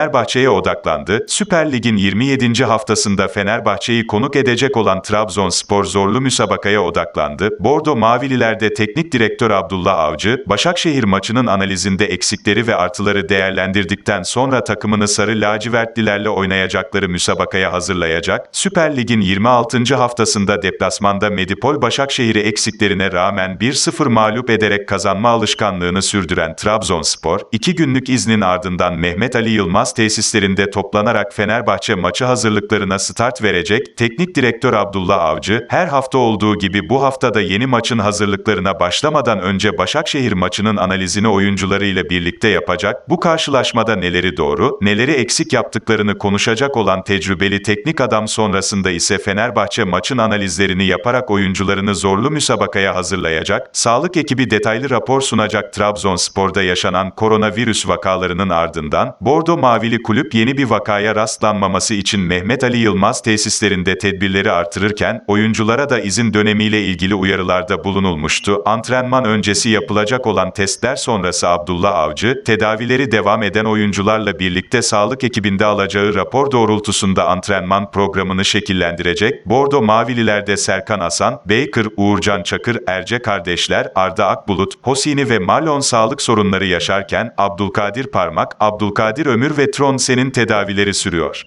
Fenerbahçe'ye odaklandı. Süper Lig'in 27. haftasında Fenerbahçe'yi konuk edecek olan Trabzonspor zorlu müsabakaya odaklandı. Bordo Mavililer'de teknik direktör Abdullah Avcı, Başakşehir maçının analizinde eksikleri ve artıları değerlendirdikten sonra takımını sarı lacivertlilerle oynayacakları müsabakaya hazırlayacak. Süper Lig'in 26. haftasında deplasmanda Medipol Başakşehir'i eksiklerine rağmen 1-0 mağlup ederek kazanma alışkanlığını sürdüren Trabzonspor, iki günlük iznin ardından Mehmet Ali Yılmaz tesislerinde toplanarak Fenerbahçe maçı hazırlıklarına start verecek. Teknik direktör Abdullah Avcı, her hafta olduğu gibi bu haftada yeni maçın hazırlıklarına başlamadan önce Başakşehir maçının analizini oyuncularıyla birlikte yapacak. Bu karşılaşmada neleri doğru, neleri eksik yaptıklarını konuşacak olan tecrübeli teknik adam sonrasında ise Fenerbahçe maçın analizlerini yaparak oyuncularını zorlu müsabakaya hazırlayacak. Sağlık ekibi detaylı rapor sunacak Trabzonspor'da yaşanan koronavirüs vakalarının ardından Bordo Mavili kulüp yeni bir vakaya rastlanmaması için Mehmet Ali Yılmaz tesislerinde tedbirleri artırırken oyunculara da izin dönemiyle ilgili uyarılarda bulunulmuştu. Antrenman öncesi yapılacak olan testler sonrası Abdullah Avcı, tedavileri devam eden oyuncularla birlikte sağlık ekibinde alacağı rapor doğrultusunda antrenman programını şekillendirecek. Bordo Mavililerde Serkan Asan, Baker, Uğurcan Çakır, Erce kardeşler, Arda Akbulut, Hosini ve Malon sağlık sorunları yaşarken Abdülkadir Parmak, Abdülkadir Ömür ve Tronsen'in tedavileri sürüyor.